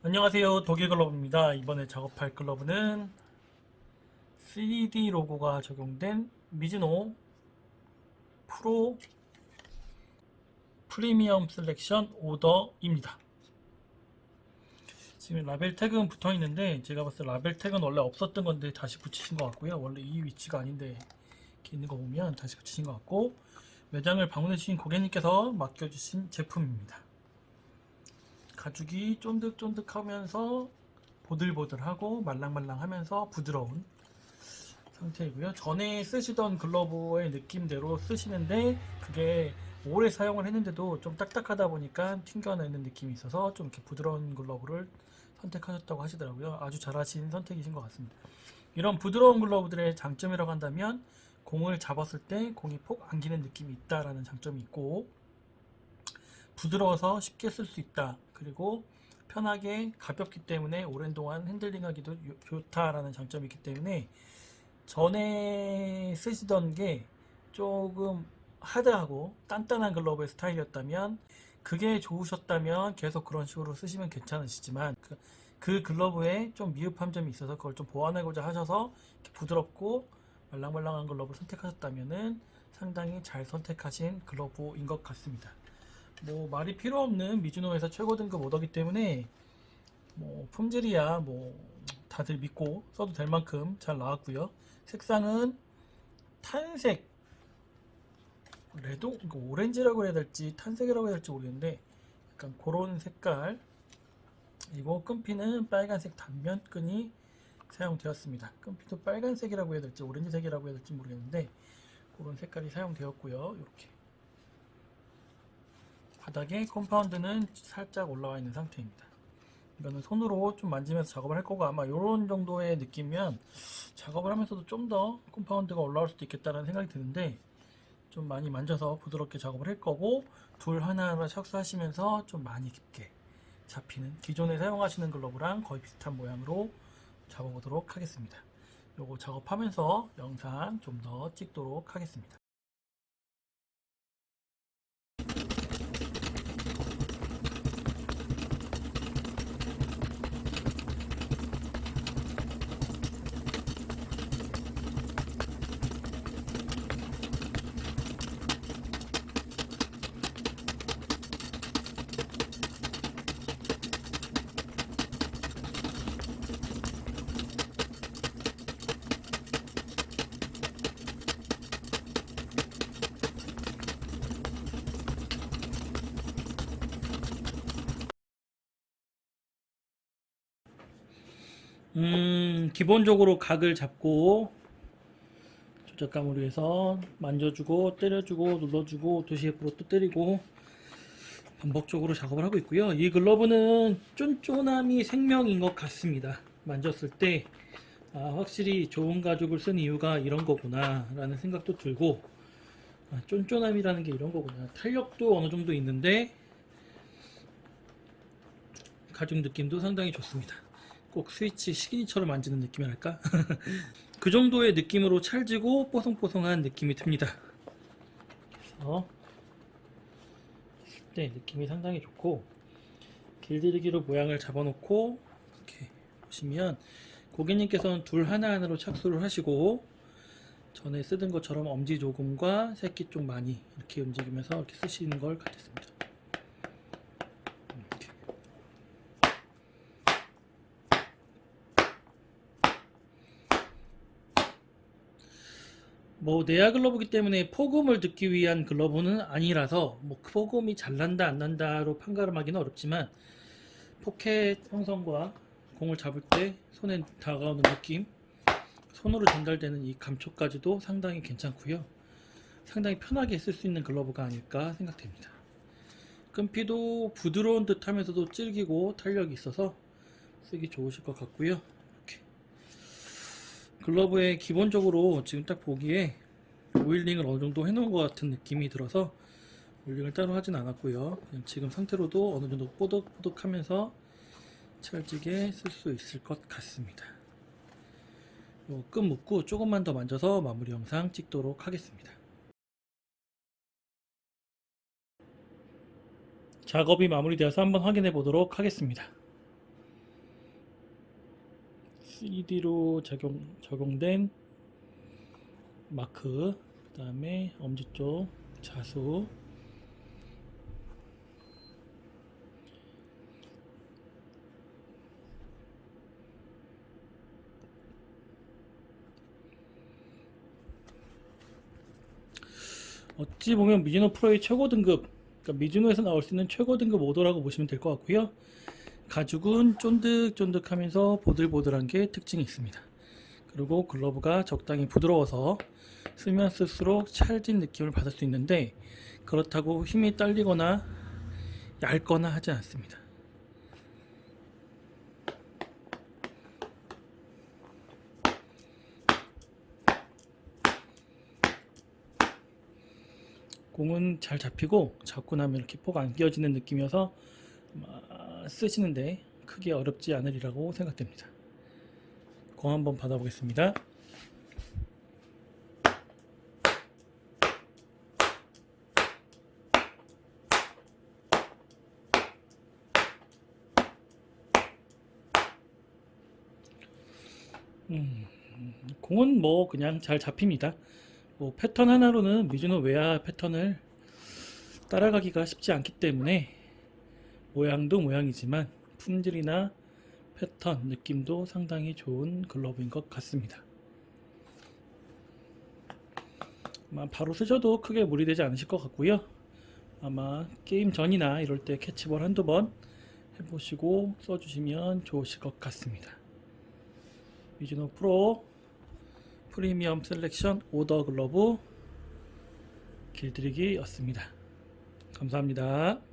안녕하세요. 독일 글러브입니다. 이번에 작업할 글러브는 3D 로고가 적용된 미즈노 프로 프리미엄 셀렉션 오더입니다. 지금 라벨 태그는 붙어 있는데 제가 봤을 때 라벨 태그는 원래 없었던 건데 다시 붙이신 것 같고요. 원래 이 위치가 아닌데 이렇게 있는 거 보면 다시 붙이신 것 같고 매장을 방문해 주신 고객님께서 맡겨주신 제품입니다 가죽이 쫀득쫀득하면서 보들보들하고 말랑말랑하면서 부드러운 상태이고요. 전에 쓰시던 글러브의 느낌대로 쓰시는데 그게 오래 사용을 했는데도 좀 딱딱하다 보니까 튕겨내는 느낌이 있어서 좀 이렇게 부드러운 글러브를 선택하셨다고 하시더라고요. 아주 잘하신 선택이신 것 같습니다. 이런 부드러운 글러브들의 장점이라고 한다면 공을 잡았을 때 공이 폭 안기는 느낌이 있다라는 장점이 있고 부드러워서 쉽게 쓸 수 있다. 그리고 편하게 가볍기 때문에 오랜 동안 핸들링하기도 요- 좋다라는 장점이 있기 때문에 전에 쓰시던 게 조금 하드하고 단단한 글러브의 스타일이었다면 그게 좋으셨다면 계속 그런 식으로 쓰시면 괜찮으시지만 그, 그 글러브에 좀 미흡한 점이 있어서 그걸 좀 보완하고자 하셔서 부드럽고 말랑말랑한 글러브를 선택하셨다면은 상당히 잘 선택하신 글러브인 것 같습니다. 뭐 말이 필요 없는 미즈노에서 최고 등급 오더기 때문에 뭐 품질이야 뭐 다들 믿고 써도 될 만큼 잘 나왔고요. 색상은 탄색 레드 이거 오렌지라고 해야 될지 탄색이라고 해야 될지 모르겠는데 약간 그런 색깔 그리고 끈피는 빨간색 단면 끈이 사용되었습니다. 끈피도 빨간색이라고 해야 될지 오렌지색이라고 해야 될지 모르겠는데 그런 색깔이 사용되었고요. 이렇게 바닥에 컴파운드는 살짝 올라와 있는 상태입니다. 이거는 손으로 좀 만지면서 작업을 할 거고 아마 이런 정도의 느낌이면 작업을 하면서도 좀 더 컴파운드가 올라올 수도 있겠다라는 생각이 드는데 좀 많이 만져서 부드럽게 작업을 할 거고 둘 하나하나 착수하시면서 좀 많이 깊게 잡히는 기존에 사용하시는 글러브랑 거의 비슷한 모양으로 잡아보도록 하겠습니다. 요거 작업하면서 영상 좀 더 찍도록 하겠습니다. 음, 기본적으로 각을 잡고 조작감으로 해서 만져주고 때려주고 눌러주고 도시앱으로 또 때리고 반복적으로 작업을 하고 있고요. 이 글러브는 쫀쫀함이 생명인 것 같습니다. 만졌을 때 아, 확실히 좋은 가죽을 쓴 이유가 이런 거구나 라는 생각도 들고 아, 쫀쫀함이라는 게 이런 거구나 탄력도 어느 정도 있는데 가죽 느낌도 상당히 좋습니다. 꼭 스위치 시기니처럼 만지는 느낌이랄까? 그 정도의 느낌으로 찰지고 뽀송뽀송한 느낌이 듭니다. 그래서 네, 느낌이 상당히 좋고 길들이기로 모양을 잡아놓고 이렇게 보시면 고객님께서는 둘 하나하나로 착수를 하시고 전에 쓰던 것처럼 엄지 조금과 새끼 쪽 많이 이렇게 움직이면서 이렇게 쓰시는 걸 같았습니다. 이렇게. 뭐 내야 글러브기 때문에 폭음을 듣기 위한 글러브는 아니라서 뭐 폭음이 잘 난다 안 난다로 판가름하기는 어렵지만 포켓 형성과 공을 잡을 때 손에 다가오는 느낌 손으로 전달되는 이 감촉까지도 상당히 괜찮고요. 상당히 편하게 쓸 수 있는 글러브가 아닐까 생각됩니다. 끈피도 부드러운 듯 하면서도 질기고 탄력이 있어서 쓰기 좋으실 것 같고요 글러브에 기본적으로 지금 딱 보기에 오일링을 어느 정도 해놓은 것 같은 느낌이 들어서 오일링을 따로 하진 않았고요. 지금 상태로도 어느 정도 뽀득뽀득하면서 찰지게 쓸 수 있을 것 같습니다. 요끝 묶고 조금만 더 만져서 마무리 영상 찍도록 하겠습니다. 작업이 마무리되어서 한번 확인해 보도록 하겠습니다. 3D로 적용, 적용된 마크 그 다음에 엄지 쪽 자수 어찌 보면 미즈노 프로의 최고 등급, 그러니까 미즈노에서 나올 수 있는 최고 등급 오더라고 보시면 될 것 같고요. 가죽은 쫀득쫀득하면서 보들보들한 게 특징이 있습니다. 그리고 글러브가 적당히 부드러워서 쓰면 쓸수록 찰진 느낌을 받을 수 있는데 그렇다고 힘이 딸리거나 얇거나 하지 않습니다. 공은 잘 잡히고 잡고 나면 이렇게 폭안 끼어지는 느낌이어서 쓰시는데 크게 어렵지 않으리라고 생각됩니다. 공 한번 받아보겠습니다. 음, 공은 뭐 그냥 잘 잡힙니다. 뭐 패턴 하나로는 미즈노 웨어 패턴을 따라가기가 쉽지 않기 때문에 모양도 모양이지만 품질이나 패턴, 느낌도 상당히 좋은 글러브인 것 같습니다. 아마 바로 쓰셔도 크게 무리되지 않으실 것 같고요. 아마 게임 전이나 이럴 때 캐치볼 한두 번 해보시고 써주시면 좋으실 것 같습니다. 미즈노 프로 프리미엄 셀렉션 오더 글러브 길들이기였습니다. 감사합니다.